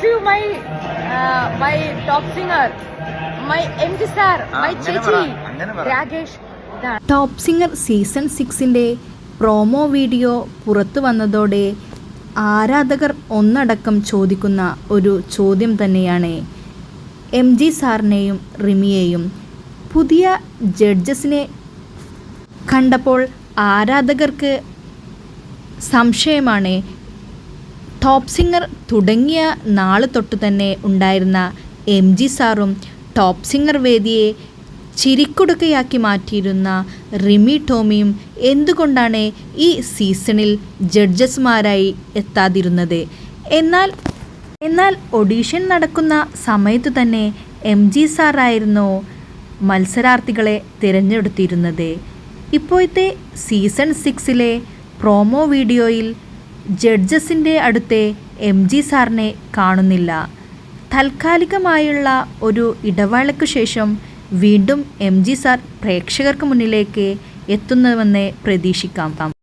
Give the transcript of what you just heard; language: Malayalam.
my my my top singer, my MD sir, ആ, my അങ്ങനെ Chichi, പറ, അങ്ങനെ പറ. Ragesh. ഇതാണ്. ടോപ്പ് സിംഗർ സീസൺ സിക്സിന്റെ പ്രോമോ വീഡിയോ പുറത്തു വന്നതോടെ ആരാധകർ ഒന്നടക്കം ചോദിക്കുന്ന ഒരു ചോദ്യം തന്നെയാണ് എം ജി സാറിനെയും റിമിയെയും പുതിയ ജഡ്ജസിനെ കണ്ടപ്പോൾ ആരാധകർക്ക് സംശയമാണ് ടോപ്പ് സിംഗർ തുടങ്ങിയ നാൾ തൊട്ട് തന്നെ ഉണ്ടായിരുന്ന എം ജി സാറും ടോപ്പ് സിംഗർ വേദിയെ ചിരിക്കുടുക്കയാക്കി മാറ്റിയിരുന്ന റിമി ടോമിയും എന്തുകൊണ്ടാണ് ഈ സീസണിൽ ജഡ്ജസ്മാരായി എത്താതിരുന്നത്? എന്നാൽ എന്നാൽ ഒഡീഷൻ നടക്കുന്ന സമയത്ത് തന്നെ എം ജി സാറായിരുന്നു മത്സരാർത്ഥികളെ തിരഞ്ഞെടുത്തിരുന്നത്. ഇപ്പോഴത്തെ സീസൺ സിക്സിലെ പ്രോമോ വീഡിയോയിൽ ജഡ്ജസിന്റെ അടുത്തെ എം ജി സാറിനെ കാണുന്നില്ല. താൽക്കാലികമായുള്ള ഒരു ഇടവേളയ്ക്കു ശേഷം വീണ്ടും എം ജി സാർ പ്രേക്ഷകർക്ക് മുന്നിലേക്ക് എത്തുന്നുവെന്ന് പ്രതീക്ഷിക്കാം.